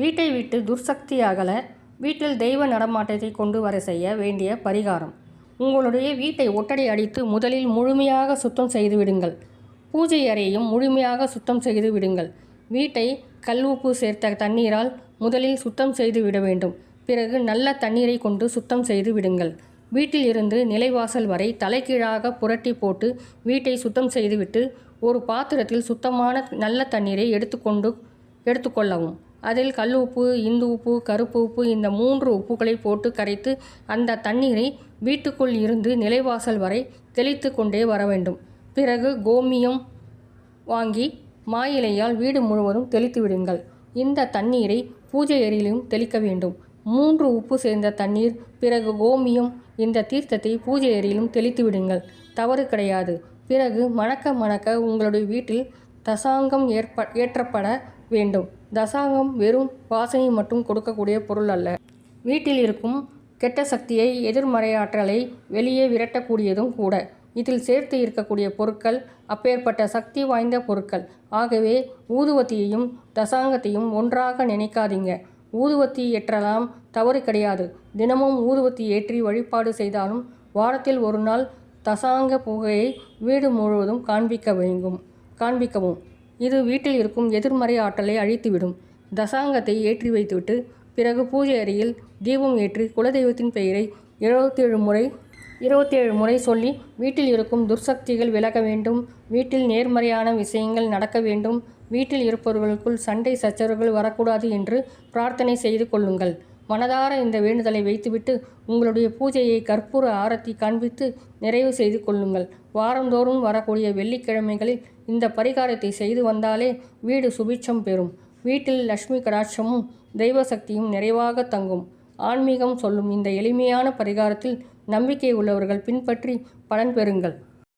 வீட்டை விட்டு துர்சக்தி அகல வீட்டில் தெய்வ நடமாட்டத்தை கொண்டு வர செய்ய வேண்டிய பரிகாரம். உங்களுடைய வீட்டை ஒட்டடை அடித்து முதலில் முழுமையாக சுத்தம் செய்து விடுங்கள். பூஜை அறையையும் முழுமையாக சுத்தம் செய்து விடுங்கள். வீட்டை கல் உப்பு சேர்த்த தண்ணீரால் முதலில் சுத்தம் செய்து விட வேண்டும். பிறகு நல்ல தண்ணீரை கொண்டு சுத்தம் செய்து விடுங்கள். வீட்டில் இருந்து நிலைவாசல் வரை தலைகீழாக புரட்டி போட்டு வீட்டை சுத்தம் செய்துவிட்டு ஒரு பாத்திரத்தில் சுத்தமான நல்ல தண்ணீரை எடுத்துக்கொண்டு எடுத்துக்கொள்ளவும். அதில் கல் உப்பு இந்து உப்பு கருப்பு உப்பு இந்த மூன்று உப்புகளை போட்டு கரைத்து அந்த தண்ணீரை வீட்டுக்குள் இருந்து நிலைவாசல் வரை தெளித்து கொண்டே வர வேண்டும். பிறகு கோமியம் வாங்கி மா இலையால் வீடு முழுவதும் தெளித்து விடுங்கள். இந்த தண்ணீரை பூஜை எரியிலும் தெளிக்க வேண்டும். மூன்று உப்பு சேர்ந்த தண்ணீர் பிறகு கோமியம் இந்த தீர்த்தத்தை பூஜை அறையிலும் தெளித்து விடுங்கள். தவறு கிடையாது. பிறகு மணக்க மணக்க உங்களுடைய வீட்டில் தசாங்கம் ஏற்ப ஏற்றப்பட வேண்டும். தசாங்கம் வெறும் வாசனை மட்டும் கொடுக்கக்கூடிய பொருள் அல்ல. வீட்டில் இருக்கும் கெட்ட சக்தியை எதிர்மறையாற்றலை வெளியே விரட்டக்கூடியதும் கூட. இதில் சேர்த்து இருக்கக்கூடிய பொருட்கள் அப்பேற்பட்ட சக்தி வாய்ந்த பொருட்கள். ஆகவே ஊதுவத்தியையும் தசாங்கத்தையும் ஒன்றாக நினைக்காதீங்க. ஊதுவத்தி ஏற்றலாம் தவறு கிடையாது. தினமும் ஊதுவத்தி ஏற்றி வழிபாடு செய்தாலும் வாரத்தில் ஒரு நாள் தசாங்க புகையை வீடு முழுவதும் காண்பிக்க வேண்டும். காண்பிக்கவும். இது வீட்டில் இருக்கும் எதிர்மறை ஆற்றலை அழித்துவிடும். தசாங்கத்தை ஏற்றி வைத்துவிட்டு பிறகு பூஜை அறையில் தீபம் ஏற்றி குலதெய்வத்தின் பெயரை இருபத்தேழு முறை இருபத்தேழு முறை சொல்லி வீட்டில் இருக்கும் துர்சக்திகள் விலக வேண்டும். வீட்டில் நேர்மறையான விஷயங்கள் நடக்க வேண்டும். வீட்டில் இருப்பவர்களுக்குள் சண்டை சச்சரவுகள் வரக்கூடாது என்று பிரார்த்தனை செய்து கொள்ளுங்கள். மனதார இந்த வேண்டுதலை வைத்துவிட்டு உங்களுடைய பூஜையை கற்பூர ஆரத்தி காண்பித்து நிறைவு செய்து கொள்ளுங்கள். வாரந்தோறும் வரக்கூடிய வெள்ளிக்கிழமைகளில் இந்த பரிகாரத்தை செய்து வந்தாலே வீடு சுபிட்சம் பெறும். வீட்டில் லட்சுமி கடாட்சமும் தெய்வ சக்தியும் நிறைவாக தங்கும். ஆன்மீகம் சொல்லும் இந்த எளிமையான பரிகாரத்தில் நம்பிக்கை உள்ளவர்கள் பின்பற்றி பலன் பெறுங்கள்.